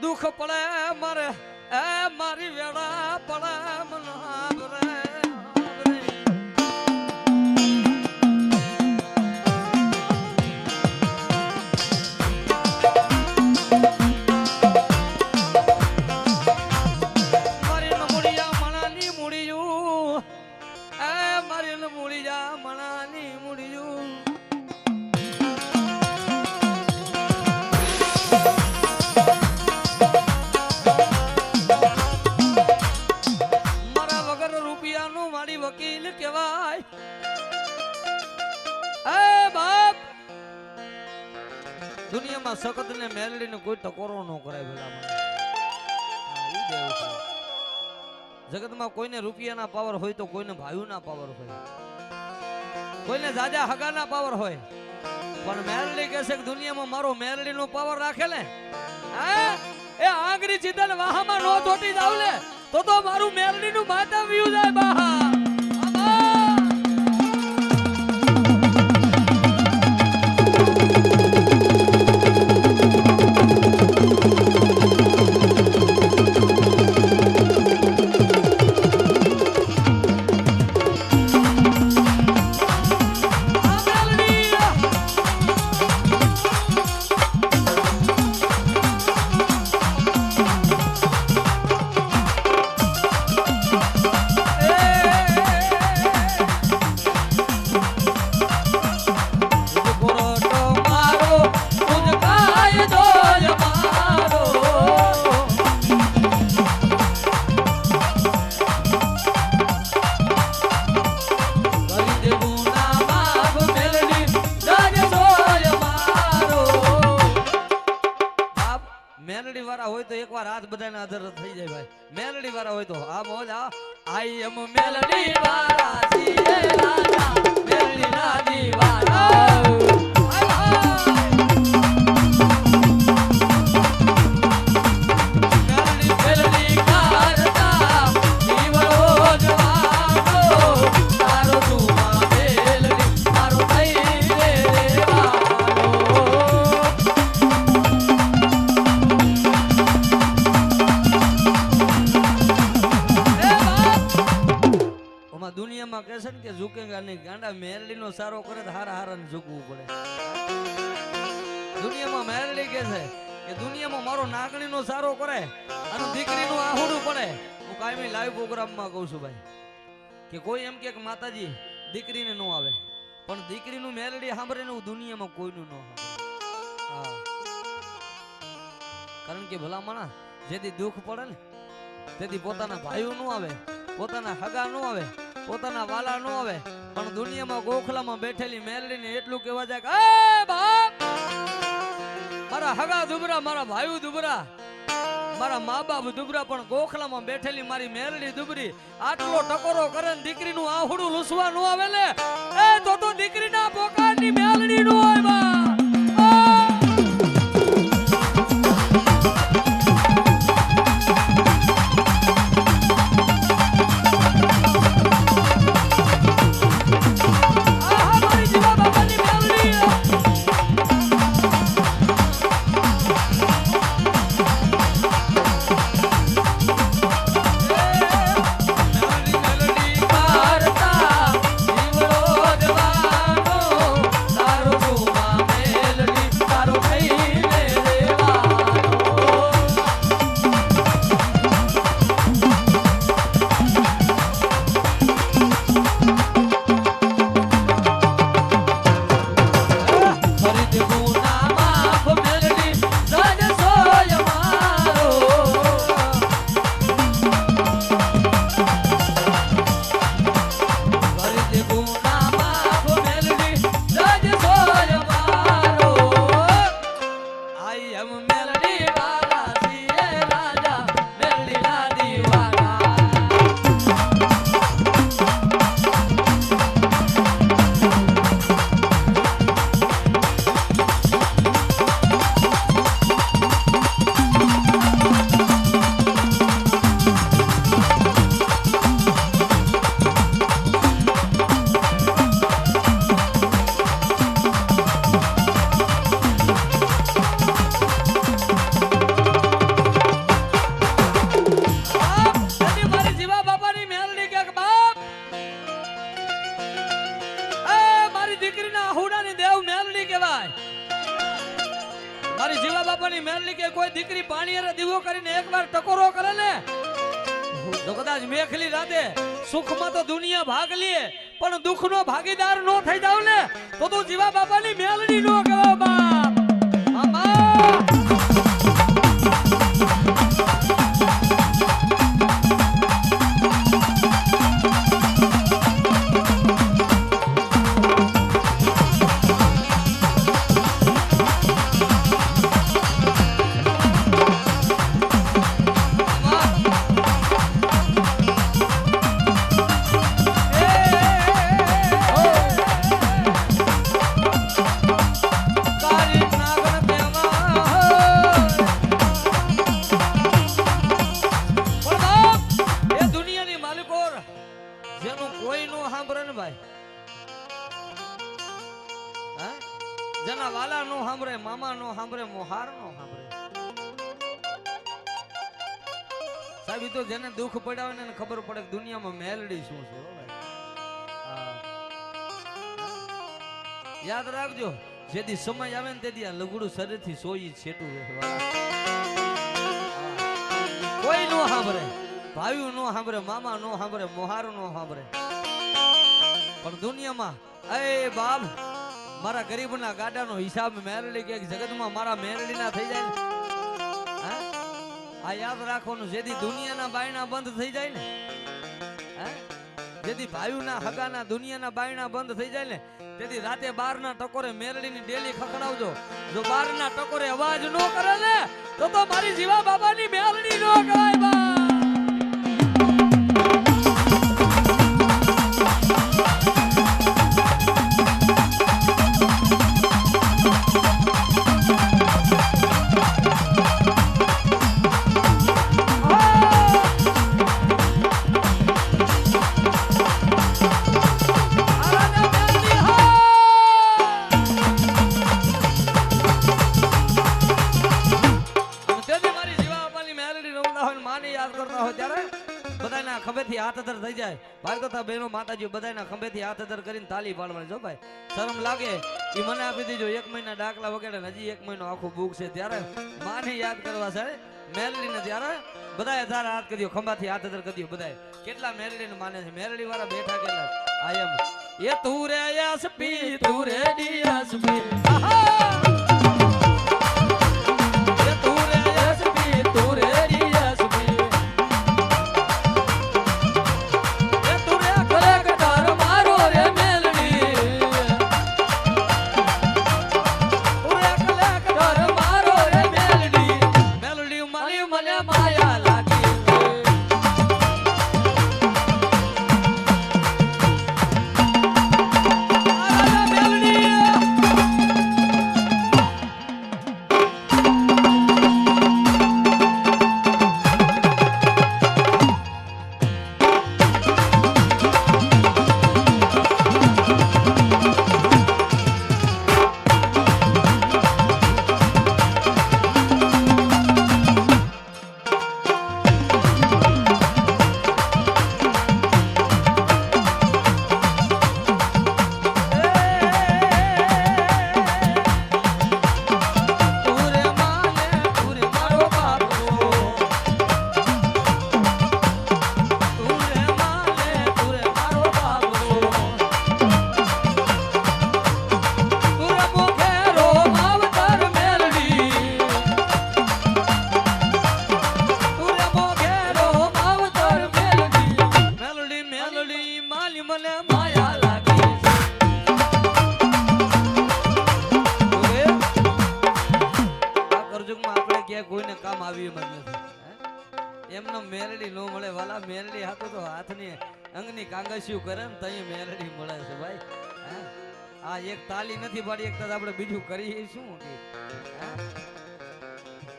દુઃખ પડે મારે એ મારી વેળા પડે મને કહેવાય એ બાપ. દુનિયામાં સખત ને મેલડીને કોઈ ટકોરો ન કરાય ભલા. જગતમાં કોઈને રૂપિયાના પાવર હોય તો કોઈને ભાયુના પાવર હોય. કોઈને જાજા હગાના પાવર હોય. પણ મેરડી કહેશે કે દુનિયામાં મારો મેરડીનો પાવર રાખે ને? એ આંગળી ચિતલ વાહામાં નો ચોટી જાવ લે તો તો મારું મેરડીનું માતા વ્યુ જાય બહાર બધાના આધાર થઈ જાય ભાઈ. મેલડી વાળા હોય તો આ મોજ આ આઈ એમ મેલડી વાળા મેલડી ના દુનિયામાં કહે ને કે ઝુકેગા નહીં, ગાંડા મેરડીનો સારો કરે તો હારા હારાને ઝૂકવું પડે. દુનિયામાં મેરડી કે છે કે દુનિયામાં મારો નાગણીનો સારો કરે અને દીકરીનું આહુડું પડે. હું કાયમી લાઈવ પ્રોગ્રામમાં કહું છું ભાઈ, કે કોઈ એમ કે માતાજી, દીકરીને ન આવે. પણ દીકરીનું મેરડી સાંભળે હું દુનિયામાં કોઈનું ન હા. કારણ કે ભલા જેથી દુઃખ પડે ને, તેથી પોતાના ભાઈઓ નું આવે, પોતાના હગા નું આવે પોતાના વાલા નો આવે, પણ દુનિયામાં ગોખલામાં બેઠેલી મેલડીને એટલું કહેવા જાય કે, "એ બાપ મારા હગા દુબરા, મારા ભાઈ દુબરા, મારા મા બાપ દુબરા, પણ ગોખલામાં બેઠેલી મારી મેલડી દુબરી આટલો ટકોરો કરે ને દીકરીનું આહુડું લૂસવા નું આવે ને એ તો તો દીકરીના પોકારની મેલડી નું હોય મારી જીવા બાપાની મેરલી કે કોઈ દીકરી પાણી અરે દીવો કરીને એકવાર ટકોરો કરે ને? તો કદાચ મેખલી રાતે સુખમાં તો દુનિયા ભાગ લે પણ દુઃખનો ભાગીદાર નો થઈ જાવ ને? તો તું જીવા બાપાની મેલડી નો જેના વાલા નો સાંભળે મામા નો સાંભળે મોહાર નો સાંભળે. સાહેબ તો જેને દુઃખ પડ્યા ને ખબર પડે કે દુનિયામાં મેલડી શું છે. યાદ રાખજો, જેથી સમય આવે ને તેથી આ લગડું શરીરથી સોઈ છેટું કોઈ નો સાંભળે ભાવ્યું નો સાંભળે, મામા નો સાંભળે મોહાર નો સાંભળે. પણ દુનિયામાં એ બાપ મારા ગરીબના ગાડાનો હિસાબ મેરડી કે જગતમાં મારા મેરડીના થઈ જાય ને? આ યાદ રાખવાનું, જેથી દુનિયાના બાયણા બંધ થઈ જાય ને? જેથી ભાઈઓના હગાના દુનિયાના બાયણા બંધ થઈ જાય ને? તેથી રાતે બારના ટકોરે મેરડીની ડેલી ખખડાવજો. જો બારના ટકોરે અવાજ નો કરે ને, તો તો મારી જીવા બાબાની મેરળી નો કહેવાય ભાઈ તથા બહેનો માતાજી બધાના ખંભેથી હાથ અધર કરીને તાલી પાડવાની જો ભાઈ. શરમ લાગે એ મને આપી દેજો એક મહિના ડાકલા વગેરે હજી એક મહિનો આખું બુક છે. ત્યારે માને યાદ કરવા છે મેલડીને ત્યારે બધાએ તારા હાથ કર્યો ખંભાથી હાથ અધર કર્યો બધાએ. કેટલા મેલડીને માને છે? મેલડી વાળા બેઠા કેટલા? આઈ એમ. એ તું રે યસપી, તું રે ડીએસપી આહા! વાલા મેરડી હાથો તો હાથની અંગની કાંગસ્યું કરે ને તઈ મેરડી મળે છે ભાઈ આ એક તાલી નથી પાડી, એક તો આપણે બીજું કરીએ શું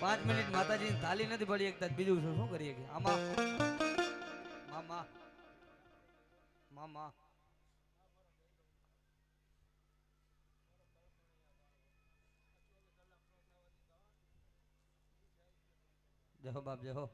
પાંચ મિનિટ માતાજીની તાલી નથી પાડી, એક તો બીજું શું કરીએ કે? આમાં, મામા મામા. જહો બાપ જહો.